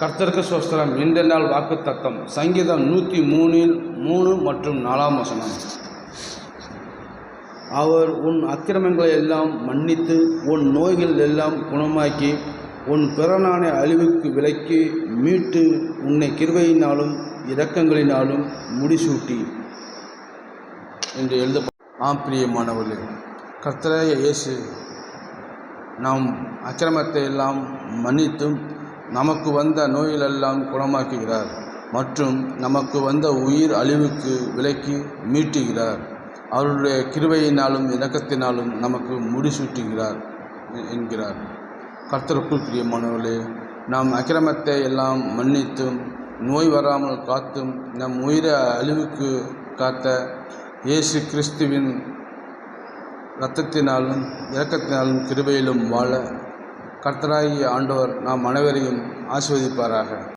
கர்த்தருக்கு சோஸ்திரம் இன்ற நாள் வாக்கு தத்தம் சங்கீதம் நூற்றி மூணில் மூணு மற்றும் நாலாம் வசனம். அவர் உன் அக்கிரமங்களை எல்லாம் மன்னித்து உன் நோய்கள் எல்லாம் குணமாக்கி உன் பிறனான அழிவுக்கு விலக்கி மீட்டு உன்னை கிருவையினாலும் இரக்கங்களினாலும் முடிசூட்டி என்று எழுத ஆம் பிரியமானவர்களே. கர்த்தராய இயேசு நாம் அக்கிரமத்தை எல்லாம் மன்னித்தும் நமக்கு வந்த நோயிலெல்லாம் குணமாக்குகிறார் மற்றும் நமக்கு வந்த உயிர் அழிவுக்கு விலக்கி மீட்டுகிறார். அவருடைய கிருவையினாலும் இணக்கத்தினாலும் நமக்கு முடிசூட்டுகிறார் என்கிறார். கர்த்தருக்குள் பிரியமானவர்களே நாம் அக்கிரமத்தை எல்லாம் மன்னித்தும் நோய் வராமல் காத்தும் நம் உயிரை அழிவுக்கு காத்த இயேசு கிறிஸ்துவின் இரத்தத்தினாலும் இரக்கத்தினாலும் கிருபையிலும் வாழ கர்த்தராகிய ஆண்டவர் நாம் அனைவரையும் ஆசீர்வதிப்பாராக.